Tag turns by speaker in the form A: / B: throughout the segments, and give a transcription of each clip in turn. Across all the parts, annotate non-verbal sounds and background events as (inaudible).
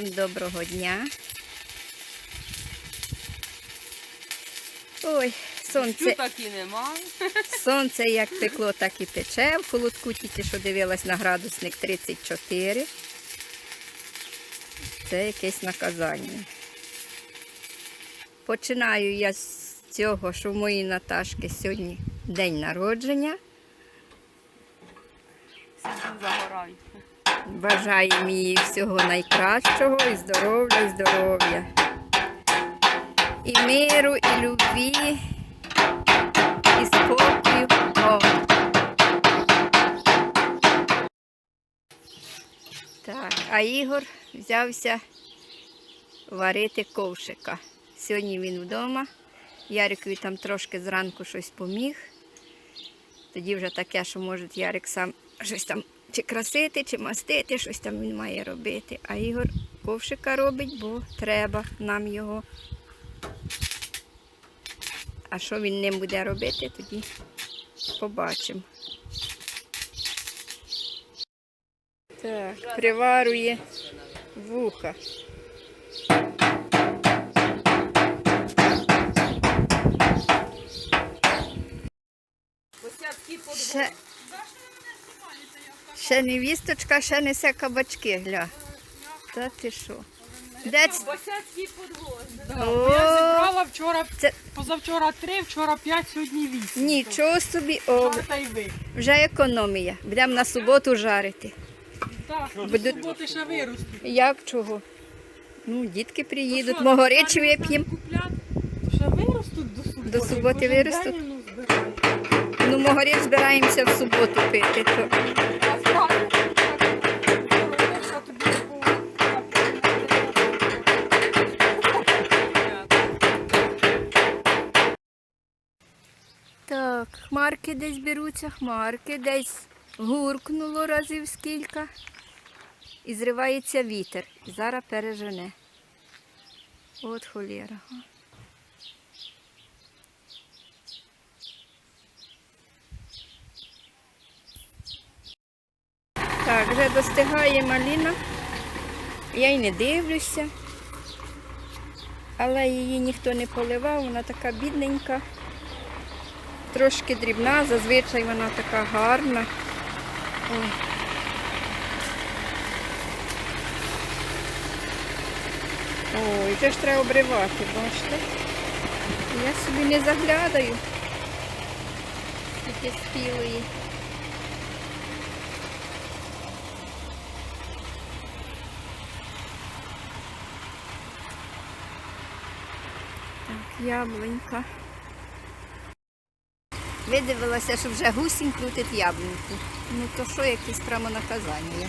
A: Всім доброго дня. Ой, сонце,
B: так і нема. (laughs)
A: сонце як пекло, так і пече. В холодку тільки що дивилась на градусник 34. Це якесь наказання. Починаю я з цього, що в моїй Наташки сьогодні день народження.
B: Сидім загорай.
A: Бажаємо їй всього найкращого і здоров'я, і здоров'я. І миру, і любві, і спокою. Так, а Ігор взявся варити ковшика. Сьогодні він вдома. Ярикові там трошки зранку щось поміг. Тоді вже таке, що може Ярик сам щось там чи красити, чи мастити, щось там він має робити. А Ігор ковшика робить, бо треба нам його. А що він ним буде робити, тоді побачимо. Так, приварує вуха. Ще, ще невісточка, ще несе кабачки, гля. Та ти що? Де ц-
B: подвоз.
A: О,
C: Я зібрала вчора,
A: Це-
C: позавчора три, вчора п'ять, сьогодні вісім.
A: Нічого собі, о,
C: Та й ви.
A: вже економія. Будемо на суботу жарити.
C: Так, до суботи ще виростуть.
A: Як чого? Ну, дітки приїдуть,
C: Що,
A: могорич вип'ємо.
C: Ще виростуть до суботи.
A: До суботи
C: Кожен
A: виростуть?
C: день, ну, збирають.
A: Ну, могорич збираємося в суботу пити. То.
C: Так,
A: хмарки десь беруться, хмарки десь гуркнуло разів скільки. І зривається вітер. Зараз пережене. От холєра. Так, вже достигає маліна. Я й не дивлюся. Але її ніхто не поливав, вона така бідненька. Трошки дрібна, зазвичай вона така гарна. Ой. Ой, вже ж треба обривати, бачите? Я собі не заглядаю. Скільки спілої. Так, яблунька. Видивилася, що вже гусінь крутить яблуньку. Ну то що, якесь прямо наказання.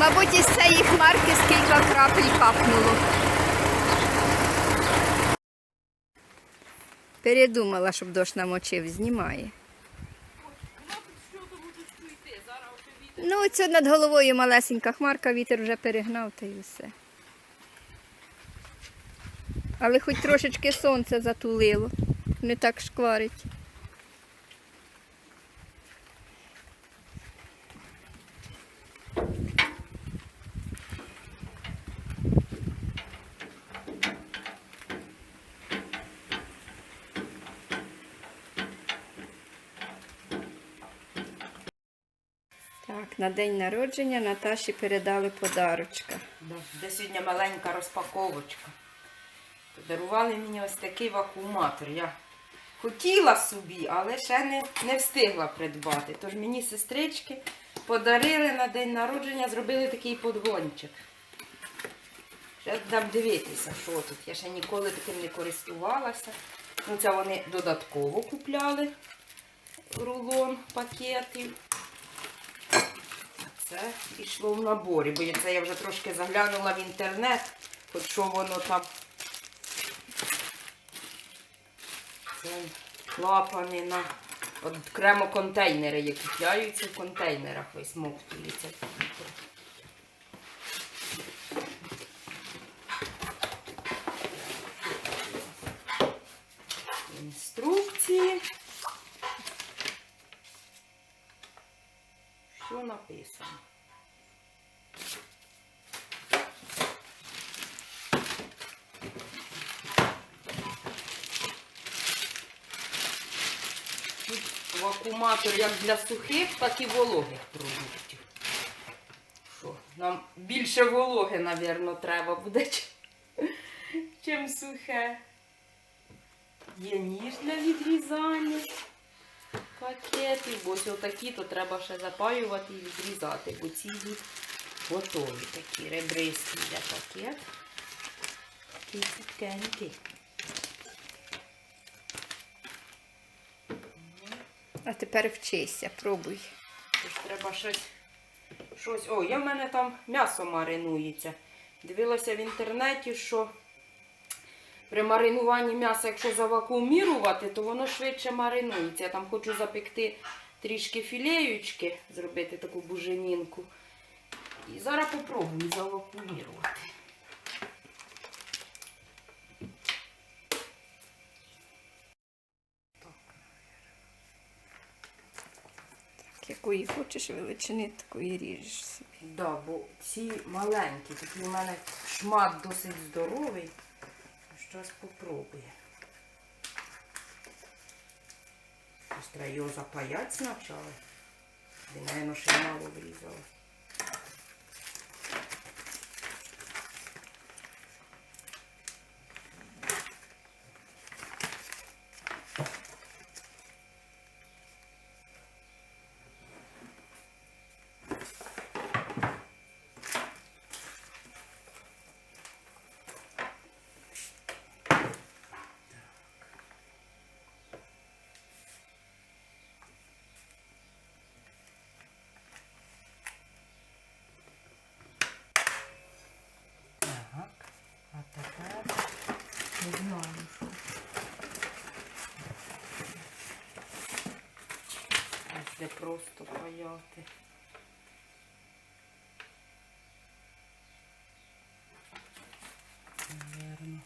A: Мабуть, із цієї хмарки скільки крапель капнуло. Передумала, щоб дощ намочив, знімає. Ну, це над головою малесенька хмарка, вітер вже перегнав та й все. Але хоч трошечки сонце затулило, не так шкварить. Так, на день народження Наташі передали подарочка.
B: Да, Де сьогодні маленька розпаковочка. Подарували мені ось такий вакууматор. Я хотіла собі, але ще не, не встигла придбати. Тож мені сестрички подарили на день народження, зробили такий подгончик. Ще дам дивитися, що тут. Я ще ніколи таким не користувалася. Ну, це вони додатково купляли рулон пакетів. Це йшло в наборі, бо це я вже трошки заглянула в інтернет, хоч що воно там. Це клапани на окремо контейнери, які купляються в контейнерах висмоктуються. Вакууматор як для сухих, так і вологих продуктів. Що, нам більше вологи, мабуть, треба буде, чим- сухе. Є ніж для відрізання пакетів, бо ось отакі, то треба ще запаювати і відрізати, бо ці йдуть готові такі ребристі для пакет. Такі цукенькі.
A: А тепер вчися, пробуй.
B: Треба щось. щось. О, я в мене там м'ясо маринується. Дивилася в інтернеті, що при маринуванні м'яса, якщо завакуумірувати, то воно швидше маринується. Я там хочу запекти трішки філеючки, зробити таку буженінку. І зараз попробую завакуумірувати.
A: Якої хочеш величини, такої ріжеш собі.
B: Да, бо ці маленькі, такий у мене шмат досить здоровий. Щось попробую. Ось треба його запаять спочатку. Він, мабуть, ще мало врізала. Так, а тепер не знаю, що. Ось де просто паяти. Наверно.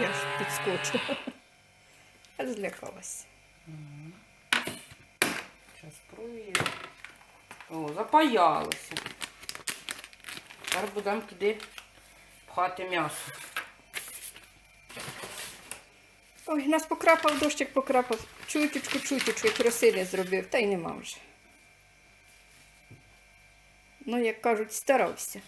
A: Я ж підскочила. Аж (laughs) злякалася.
B: Зараз провірю. О, запаялося. Тепер будемо туди пхати м'ясо.
A: Ой, нас покрапав, дощик покрапав. Чуточку, чуточку, як красиві зробив, та й нема вже. Ну, як кажуть, старався.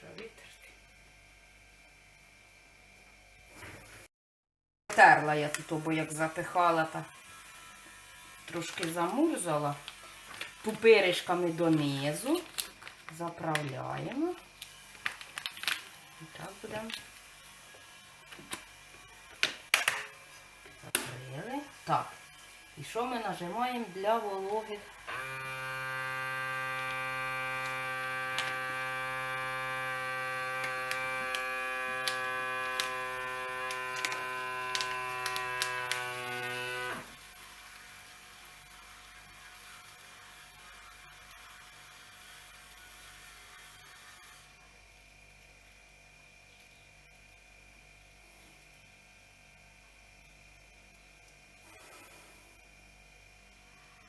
B: Треба витерти. Терла я тут, бо як запихала, та трошки замурзала. Пупиришками донизу. Заправляємо. І так будемо. Закрили. Так. І що ми нажимаємо для вологих?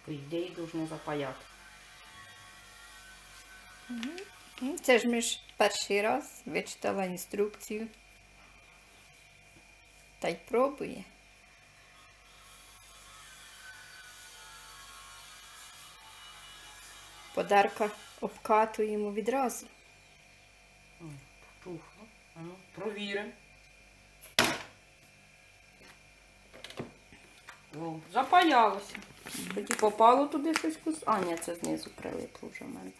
B: По ідеї, должно запаяти.
A: Це ж ми ж перший раз вичитала інструкцію. Та й пробує. Подарка обкатуємо відразу.
B: Тухло. Ну, провіримо. Запаялося. Тоді попало туди щось кус. А, ні, це знизу прилипло вже в мене.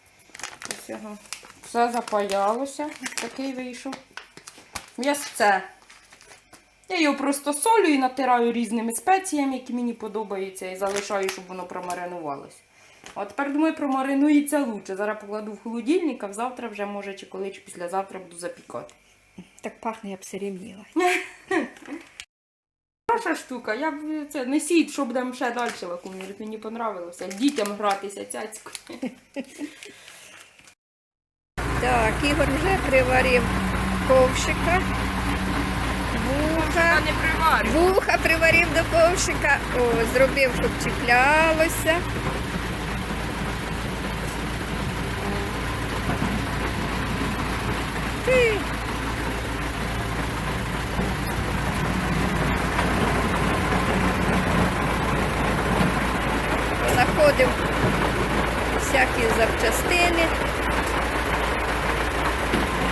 B: Ось його. Все запаялося. Ось такий вийшов. М'ясце. Я його просто солю і натираю різними спеціями, які мені подобаються, і залишаю, щоб воно промаринувалося. А тепер, думаю, промаринується лучше. Зараз покладу в холодильник, а завтра вже, може, чи коли, чи післязавтра буду запікати.
A: Так пахне, я б їла. (laughs)
B: Хороша штука, я б це несіть, що будемо ще далі вакуумірувати. Мені понравилося. Дітям гратися цяцькою.
A: Так, Ігор вже приварив ковшика. Вуха.
B: не.
A: Вуха приварив до ковшика. О, зробив, щоб чіплялося. Ти. Знаходив всякі запчастини.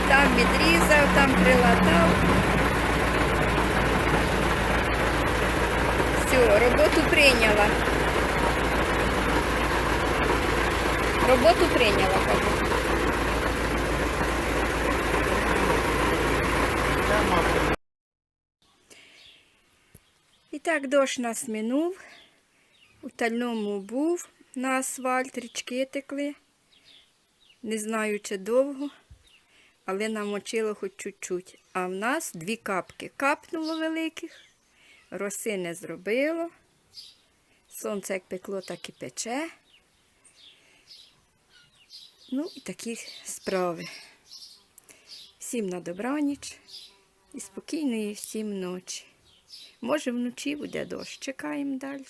A: Там відрізав, там прилатав. Все, роботу прийняла. Роботу прийняла, кажу. І так дощ нас минув. У тальному був на асфальт, річки текли. Не знаю, чи довго, але намочило хоч чуть-чуть. А в нас дві капки капнуло великих. Роси не зробило. Сонце як пекло, так і пече. Ну і такі справи. Всім на добраніч і спокійної всім ночі. Може, вночі буде дощ. Чекаємо далі.